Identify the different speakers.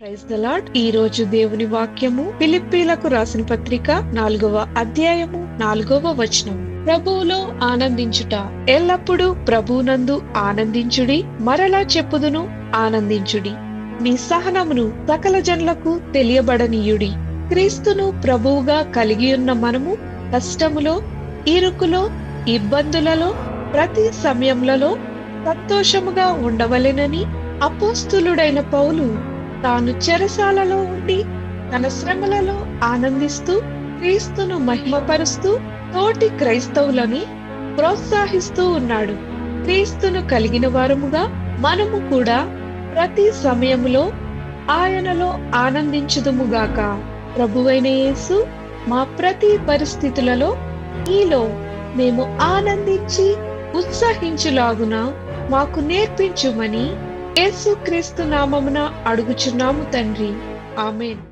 Speaker 1: Praise the ఈ రోజు దేవుని వాక్యము ఫిలిప్పీలకు రాసిన పత్రిక నాలుగవ అధ్యాయము నాలుగవ వచనం ప్రభువులో ఆనందించుట. ఎల్లప్పుడూ ప్రభునందు ఆనందించుడి మరలా చెప్పుదును ఆనందించుడి. మీ సహనమును సకల జనులకు తెలియబడనీయుడి. క్రీస్తును ప్రభువుగా కలిగి ఉన్న మనము కష్టములో ఇరుకులో ఇబ్బందులలో ప్రతి సమయంలో సంతోషముగా ఉండవలెనని అపోస్తులుడైన పౌలు తాను చెరసాలలో ఉండి తన శ్రమలలో ఆనందిస్తూ క్రీస్తును మహిమపరుస్తూ తోటి క్రైస్తవులను ప్రోత్సహిస్తూ ఉన్నాడు. క్రీస్తును కలిగిన వారముగా మనము కూడా ప్రతి సమయములో ఆయనలో ఆనందించుదుముగాక. ప్రభువైన యేసు మా ప్రతి పరిస్థితులలో ఈలో మేము ఆనందించి ఉత్సాహించులాగున మాకు నేర్పించుమని యేసుక్రీస్తు నామమున అడుగుచున్నాము తండ్రి. ఆమెన్.